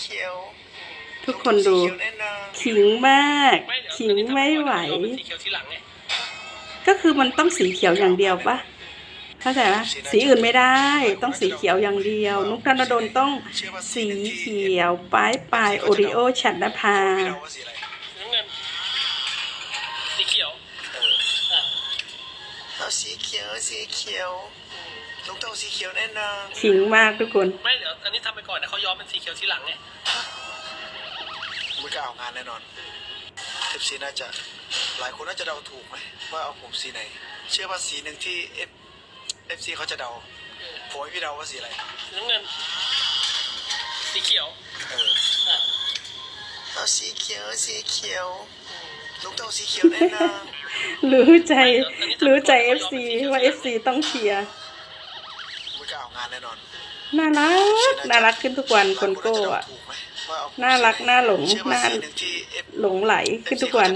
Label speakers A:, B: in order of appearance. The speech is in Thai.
A: เขียว
B: ทุกคนดู
A: สีเขียวแน่นอน
B: ขิงมาก
C: ไม่เดี๋ยว
B: ขิงไม่ไหว
C: เราเป็นสีเขียวทีหลังไง
B: ก็คือมันต้องสีเขียวอย่างเดียวปะเข้าใจปะสีอื่นไม่ได้ ต้องสีเขียวอย่างเดียว นุกธนดลต้องสีเขียวป้ายปลายโอริโอฉันนภา
A: พี่เราว่าสีอะไร
C: น้ำเงินสีเขียว
A: เออ
C: อะ
A: เอาสีเขียวสีเขียว ลูกเต้าสีเขียวแน่นอน
B: ขิงมากทุกคน
C: ไม่เดี๋ยวอันนี้ทำไปก่อนนะเขาย้อมเป็นสีเขียวทีหลังไง
A: ไม่กล้าเอางานแน่นอนเอฟซีน่าจะหลายคนน่าจะเดาถูกไหมว่าเอาผมสีไหน เชื่อว่าสีหนึ่งที่เอฟเอฟซีเขาจะเดาผมให้พี่เดาว่าสีอะไร
C: น้ำเงิน สีเขียว
A: เออ
C: อะ
A: เอาสีเขียวสีเขียวลูกเต้าสีเขียวแน่นอน
B: รู้ใจ รู้ใจ FC ว่า FC ต้องเชียร์
A: ไม่กล้าเอางานแน่นอน
B: น่ารัก น่ารักขึ้นทุกวันคนโก้อะน่ารัก น่าหลง
A: เชื่อว่า
B: น่า
A: สีหนึ่งที่เอฟ
B: หลงไหลขึ้นทุกวัน